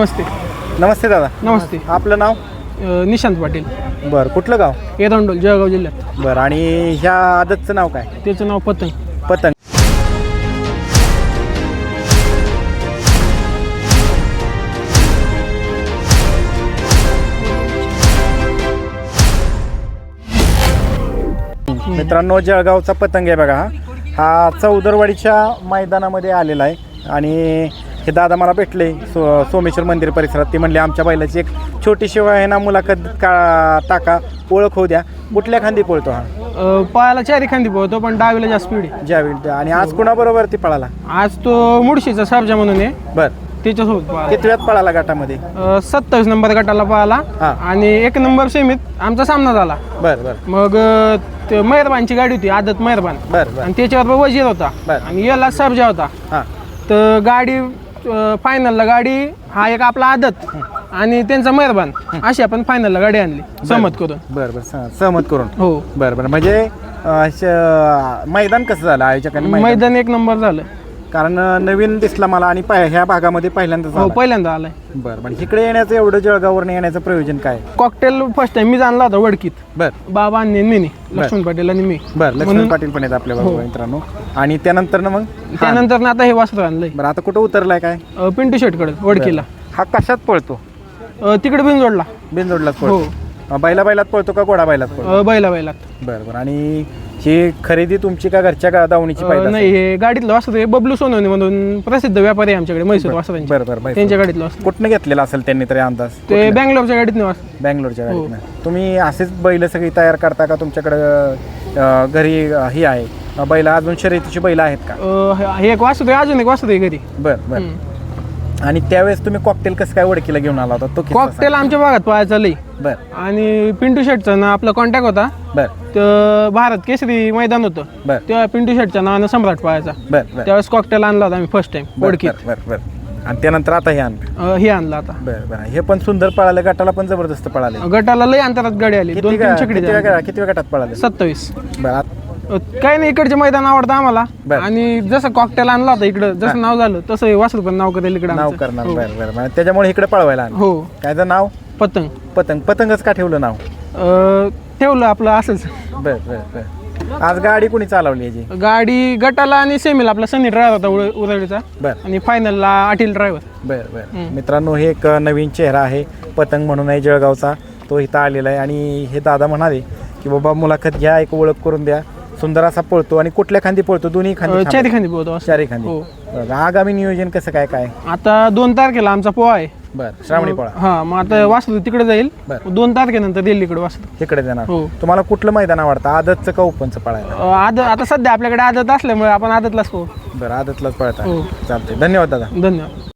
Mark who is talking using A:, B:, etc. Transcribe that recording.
A: नमस्ते.
B: नमस्ते दादा.
A: नमस्ते.
B: आपलं नाव?
A: अ, निशांत पाटील.
B: बरं कुठलं गाव?
A: एरंडोल जळगाव जिल्ह्यात.
B: बरं आणि ह्या आदतचं नाव काय?
A: त्याचं नाव पतंग.
B: पतंग. मित्रांनो जळगावचा पतंग आहे बघा हा. हा चौदरवाडीच्या मैदानामध्ये आलेला आहे. आणि हे दादा मला भेटले सो सोमेश्वर मंदिर परिसरात. ते म्हणले आमच्या बैलाची एक छोटीशी आहे ना मुलाखत का टाका ओळख होऊ द्या. कुठल्या खांदी पळतो हा?
A: अ, पायाला चारी खांदी पोहतो पण डावीला जास्त स्पीड आहे.
B: ज्यावेळी आणि आज कुणाबरोबर ती पळाला?
A: आज तो मुडशीचा सरजा म्हणून आहे.
B: बरं.
A: त्याच्यासोबत पळाला.
B: गटामध्ये?
A: अ, सत्तावीस नंबर गटाला पळाला.
B: हा.
A: आणि एक नंबर सेमीत आमचा सामना झाला.
B: बर बर.
A: मग अ, ते मेहरबानची गाडी होती आदत मेहरबान
B: बर बर.
A: आणि त्याच्यावर वजीर होता.
B: बर.
A: आणि याला सरजा होता.
B: हां.
A: तर गाडी फायनलला गाडी हा एक आपला आदत. आणि त्यांचा मेहरबान अशी आपण फायनलला गाडी आणली. सहमत करून.
B: बर बर. स- सहमत करून.
A: हो.
B: बर बर. म्हणजे अं, श- मैदान कसं झालं? आयोजकांनी मैदान?
A: मैदान एक नंबर झालं.
B: कारण अं, नवीन दिसला मला आणि पाय- ह्या भागामध्ये पहिल्यांदाच
A: हो. पहिल्यांदा आलाय.
B: बर बर. इकडे येण्याचं एवढं जळगाववर येण्याचं प्रयोजन काय?
A: कॉकटेल फर्स्ट टाइम मी जाणला होता वडकीत.
B: बर.
A: बाबा आणि मी लक्ष्मण पाटील आणि मी.
B: बर लक्ष्मण पाटील पण आहेत आपल्या बरोबर
A: हो.
B: मित्रांनो. आणि त्यानंतर ना मग.
A: त्यानंतर ना आता हे वासरू आणलंय.
B: बरं आता कुठं उतरलाय काय?
A: अ, पिंटू शेटकडे वडकीला.
B: हा कशात पळतो?
A: अ, तिकडे बिनजोडला.
B: बिनजोडलाच
A: हो.
B: पळतो बैला बैलात पळतो का घोडा बैलात पळतो?
A: अ, बैला बैला
B: बरं बरं. आणि ही खरेदी तुमची का घरच्या का दावणीची
A: अ,
B: पाहिजे
A: नाही हे गाडीतलं वासरू आहे बबलू सोनवणे म्हणून प्रसिद्ध व्यापारी आहे आमच्याकडे म्हैसूर वासरांचे
B: बरं बरं बाई
A: त्यांच्या गाडीतलं वासरू
B: कुठनं घेतलेला असेल त्यांनी तरी अंदाज?
A: ते बँगलोरच्या गाडीत नाही वासरू
B: बँगलोरच्या
A: हो.
B: गाडीतनं. तुम्ही असेच बैल सगळी तयार करता का तुमच्याकडं अं, घरी अं, ही आहे? बैल अजून शर्यतीची बैल आहेत का?
A: अ, हे एक वासरू आहे अजून एक वासरू आहे घरी.
B: बरं बरं. आणि त्यावेळेस तुम्ही कॉकटेल कसं काय ओळखीला घेऊन आला होता? तो किस्सा
A: कॉकटेल आमच्या भागात पळायचा लई.
B: बरं.
A: आणि पिंटू शेटचा ना आपला कॉन्टॅक्ट होता.
B: बरं.
A: तर भारत केसरी मैदान होतं.
B: बरं.
A: तेव्हा पिंटू शेटच्या नावानं सम्राट पळायचा
B: बरं बरं.
A: त्यावेळेस कॉकटेल आणला होता आम्ही फर्स्ट टाइम
B: बरं
A: ओळखीत
B: बरं बरं आणि त्यानंतर आता हे आणलं.
A: अ, हे आणलं आता.
B: बरं बरं. हे पण सुंदर पळाले गटाला पण जबरदस्त पळाले.
A: गटाला लई अंतरात गाडी आली. दोन
B: किती
A: तीन
B: गा-
A: छकडी
B: किती. वेळा- किती वेळ गटात पळाले?
A: सत्तावीस.
B: बरं आत-
A: काही नाही इकडचे मैदान आवडतं आम्हाला.
B: बरं.
A: आणि जसं कॉकटेल आणला होता इकडं जसं नाव झालं तसं हे वासरू पण नाव करेल इकडं
B: नाव
A: आमचं.
B: करणार
A: हो.
B: बरं बरं बरं. त्याच्यामुळे इकडे पळवायला आणलं
A: हो.
B: कायचं नाव?
A: पतंग.
B: पतंग. पतंगच का ठेवलं नाव?
A: अ, ठेवलं आपलं असंच.
B: बर बर बर. आज गाडी कोणी चालवली याची?
A: गाडी गटाला आणि सेमीला आपला सनी ड्रायव्हर होता उरळीचा
B: बर.
A: आणि फायनलला अटील ड्रायव्हर
B: बर बर. मित्रांनो हे एक नवीन चेहरा आहे. पतंग म्हणून आहे जळगावचा. तो इथं आलेला आहे. आणि हे दादा म्हणाले की बाबा मुलाखत घ्या एक ओळख करून द्या. सुंदर असा पळतो आणि कुठल्या खांदी पळतो? दोन्ही खांदी
A: चारी. खांदी पोहतो असं.
B: चारी खांदी.
A: हो.
B: बरं, आगामी नियोजन कसं काय काय?
A: आता दोन तारखेला आमचा पोहा आहे.
B: बर श्रावणी पळा.
A: हा मग आता वासरू तिकडे जाईल.
B: बरं.
A: दोन तारखेनंतर दिल्लीकडे वासरू
B: इकडे देणार
A: हो.
B: तुम्हाला कुठलं मैदान आवडतं? आदतचं का ओपनचं पळायला?
A: अ, आद आता सध्या आपल्याकडे आदत असल्यामुळे आपण आदतलाच पोहू.
B: बरं आदतलाच पळता.
A: हो.
B: चालतंय. धन्यवाद दादा.
A: धन्यवाद.